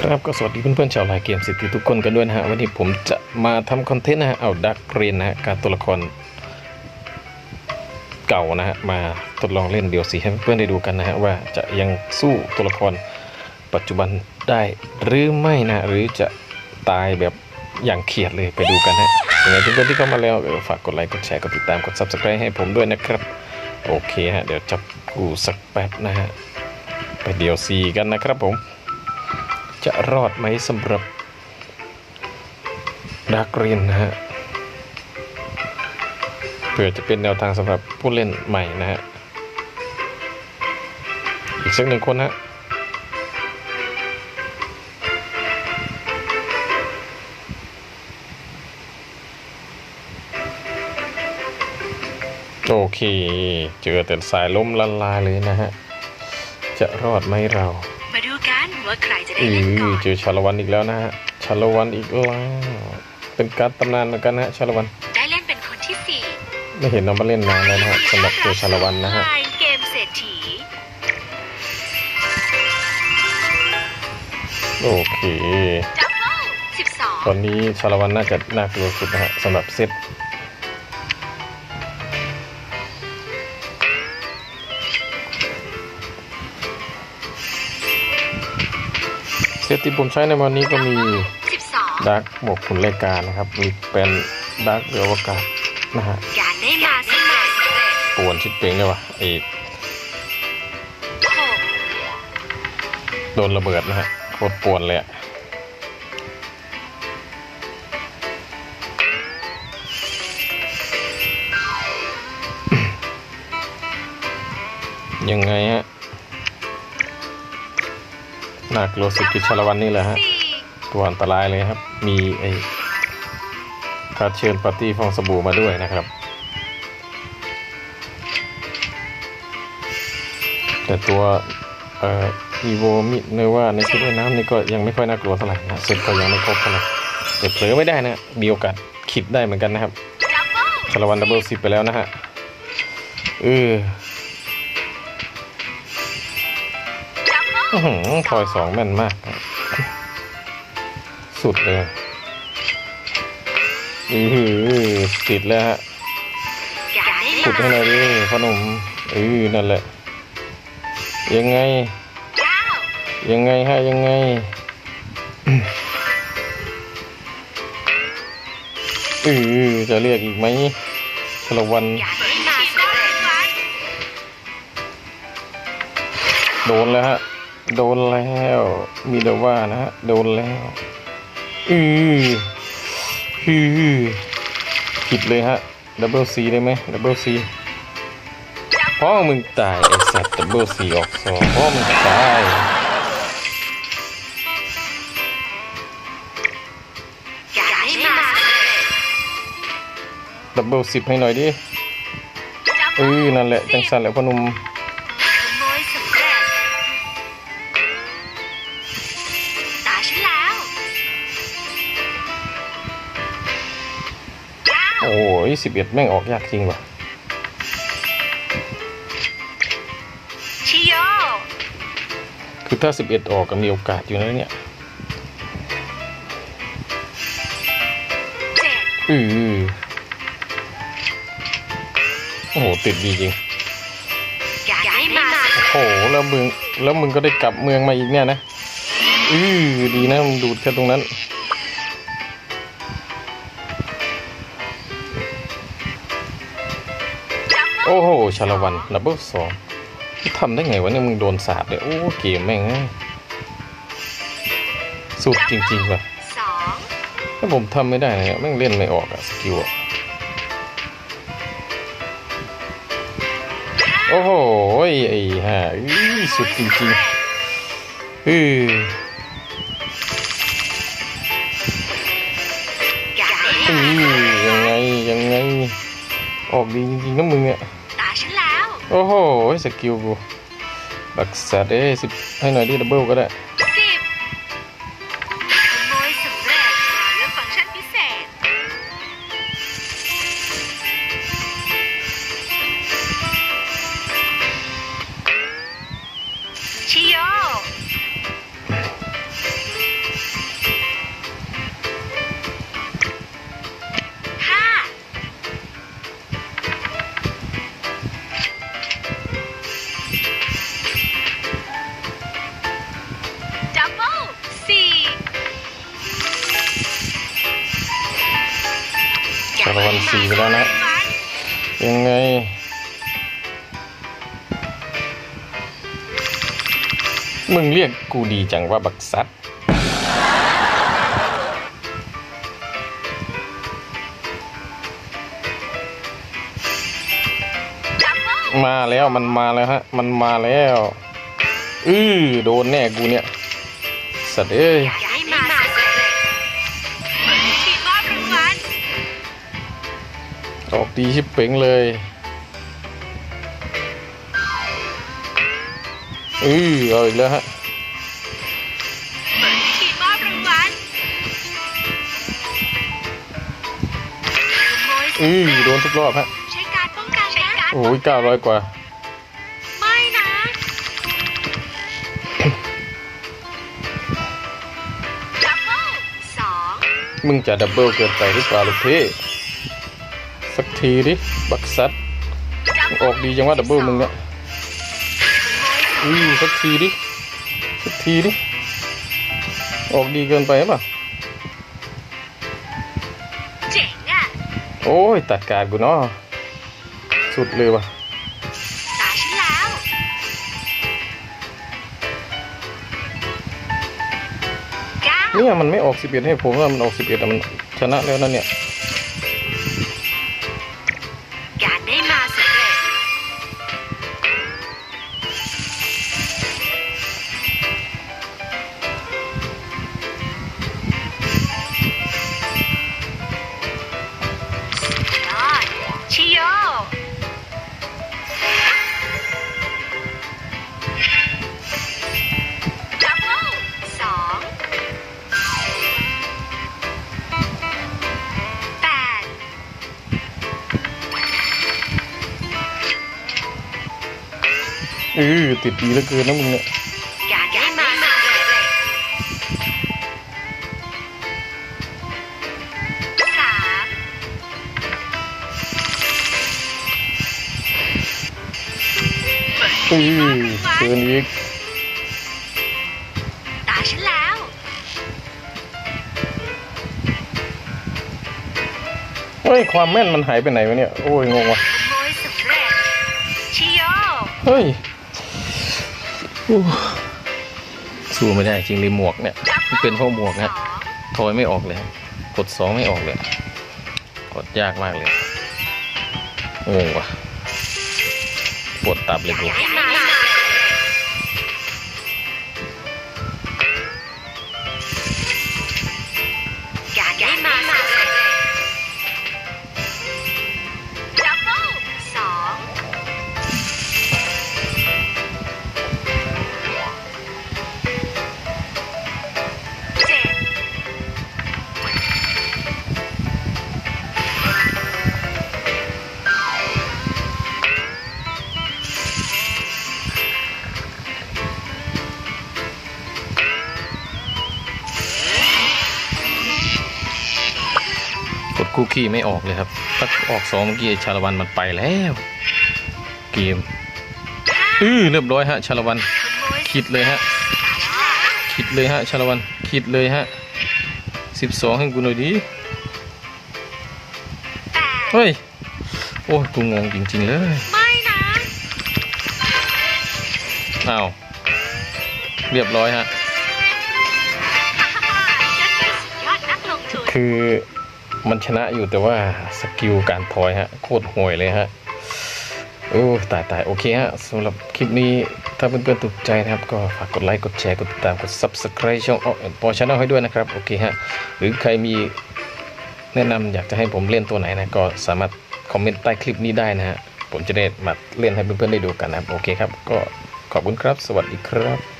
ครับก็สวัสดีเพื่อนๆชาวไลน์เกมสิทธิทุกคนกันด้วยนะฮะวันนี้ผมจะมาทำคอนเทนต์นะฮะเอาดักเรียนนะฮะการตัวละครเก่านะฮะมาทดลองเล่นเดียวสีให้เพื่อนๆได้ดูกันนะฮะว่าจะยังสู้ตัวละครปัจจุบันได้หรือไม่นะหรือจะตายแบบอย่างเขียดเลยไปดูกันฮะยังไงเพื่อนๆที่เข้ามาแล้วฝากกดไลค์กดแชร์กดติดตามกด subscribe ให้ผมด้วยนะครับโอเคฮะเดี๋ยวจับกูสักแป๊บนะฮะไปเดียวซีกันนะครับผม จะรอดไหมสำหรับดักเรียนนะฮะเพื่อจะเป็นแนวทางสำหรับผู้เล่นใหม่นะฮะ อีกสักหนึ่งคนฮะโอเค เจอแต่สายล้มละลายเลยนะฮะ จะรอดไหมเรา ว่าใครจะได้อืเล่นก่ออนเจอชาละวันอีกแล้วนะฮะชาละวันอีกแล้วเป็นการดตำนานเหมือนกันนะฮะชาละวันได้เล่นเป็นคนที่สี่ไม่เห็นน้องมาเล่นนานแล้วนะฮะสำหรับตัวชาละวันนะฮะไลน์เกมเศรษฐีโอเคดับเบิลสิบสองตอนนี้ชาละวันน่าจะน่ากลัวสุดนะฮะสำหรับเซต เซตที่ผมใช้ในวันนี้ก็มีสิบสองดักหมวกขุนรายการนะครับ มีเป็นดักเรืออวกาศนะฮะการได้มาสำเร็จป่วนชิดเป่งเลยวะไอ้หกโดนระเบิดนะฮะโคตรป่วนเลยอะยังไงฮะ น่ากลัวสุดคือชาละวันนี่แหละฮะสี่ตัวอันตรายเลยครับ มีไอ้การดเชิญปาร์ตี้ฟองสบู่มาด้วยนะครับ แต่ตัวเอ่ออีโวมิเนว่าในชุดว่ายน้ำนี่ก็ยังไม่ค่อยน่ากลัวเท่าไหร่นะเซ็ตก็ยังไม่ครบเท่าไหร่แต่เผลอไม่ได้นะมีโอกาสคิดได้เหมือนกันนะครับดับเบิลชาละวันดับเบิลสิบไปแล้วนะฮะเออ อือพลอยสองแม่นมาก สุดเลยอือหือติดแล้วฮะการได้ขุดให้หมาน่อยดิพ่อหนุ่มเออนั่นแหละ ยังไง ยังไงฮะยังไงเออจะเรียกอีกไหมชาลวันโดนแล้วฮะ โดนแล้ว มีแต่ว่านะฮะ โดนแล้ว อืออือผิดเลยฮะ ดับเบิลซีได้ไหมดับเบิลซีพ่อมึงตายไอสัตว์ดับเบิลซีออกสองพ่อมึงตายดับเบิลสิบให้หน่อยดิเอเบิลอนั่นแหละ จังสันแหละพ่อหนุ่ม โอ้ยสิบเอ็ดแม่งออกยากจริงว่ะชิโยคือถ้าสิบเอ็ดออกก็มีโอกาสอยู่นะเนี่ยเจ็ดอือโอ้โหติดดีจริงการได้มาสำเร็จโอ้โหแล้วมึงแล้วมึงก็ได้กลับเมืองมาอีกเนี่ยนะอือดีนะมึงดูดแค่ตรงนั้น โอ้โหชาละวันดับเบิลสองทำได้ไงวะเนี่ยมึงโดนสาบเลยโอ้เกมแม่งเอ้ยสุดจริงๆว่ะสองถ้าผมทำไม่ได้เนี่ยแม่งเล่นไม่ออกอะสกิลอะโอ้โหไอ้ห่าอื้อสุดจริงๆอือการได้อืมาอยังไงยังไง ออกดีจริงๆนะมึงอะตาฉันแล้ว โอ้โหสกิลกูบักสัตว์เอ้สิบให้หน่อยดิดับเบิลก็ได้ สี่แล้วนะ ยังไง มึงเรียกกูดีจังว่าบักซัดมาแล้วมันมาแล้วฮะ มันมาแล้ว อือโดนแน่กูเนี่ย สัตว์เอ้ย ออกดีชิบเป๋งเลยอือเอาอีกแล้วฮะทีมมอบรางวัลขโมยอือโดนทุกรอบฮะ ใช้การป้องกันใช้การโอ้ยเก้าร้อยกว่า ไม่นะ ดับเบิลสองมึงจะดับเบิลเกินไปหรือเปล่าลูกพี่ สักทีดิ บักซัดดับอเบิอกดีจังว่าดับเบิลมึงเนี่ยอือสักทีดิ สักทีดิ ออกดีเกินไปหรือเปล่ะเจ๋งอะโอ้ย ตัดการกูเนาะสุดเลยว่ะตาฉันแล้วเก้าเนี่ยมันไม่ออกสิบเอ็ดให้ผมว่ามันออกสิบเอ็ดมันชนะแล้วนั่นเนี่ย อือติดดีเหลือเกินนะมึงเนี่ยการได้มาสำเร็จสามอือเกินอีกตาฉันแล้ว เฮ้ย ความแม่นมันหายไปไหนวะเนี่ย โอ้ย งงว่ะขโมยสำเร็จชิโยเฮ้ยอู้ สู้ไม่ได้จริงเลยหมวกเนี่ยมันเป็นเพราะหมวกนะถองทอยไม่ออกเลย กดสองไม่ออกเลย กดยากมากเลยงงว่ะปวดตับเลยกู คู่ขี้ไม่ออกเลยครับถ้าออกสองเมื่อกี้ชาละวันมันไปแล้ว เกมอือเรียบร้อยฮะชาละวันขโมยคิดเลยฮะตาฉันแล้วคิดเลยฮะชาละวันคิดเลยฮะสิบสองให้กูหน่อยดิแปดเฮ้ยโอ้ยกูงงจริงๆเลยไม่นะอ้าวเรียบร้อยฮะฉันคือ มันชนะอยู่แต่ว่าสกิลการทอยฮะโคตรห่วยเลยฮะโอ้ตายตายโอเคฮะสำหรับคลิปนี้ถ้าเพื่อนๆถูกใจนะครับ ก็ฝากกดไลค์กดแชร์กดติดตามกด Subscribe ช่องปอชาแนลให้ด้วยนะครับ โอเคฮะหรือใครมีแนะนำอยากจะให้ผมเล่นตัวไหนนะ ก็สามารถคอมเมนต์ใต้คลิปนี้ได้นะฮะผมจะได้มาเล่นให้เพื่อนๆได้ดูกันนะครับ โอเคครับ ก็ขอบคุณครับ สวัสดีครับ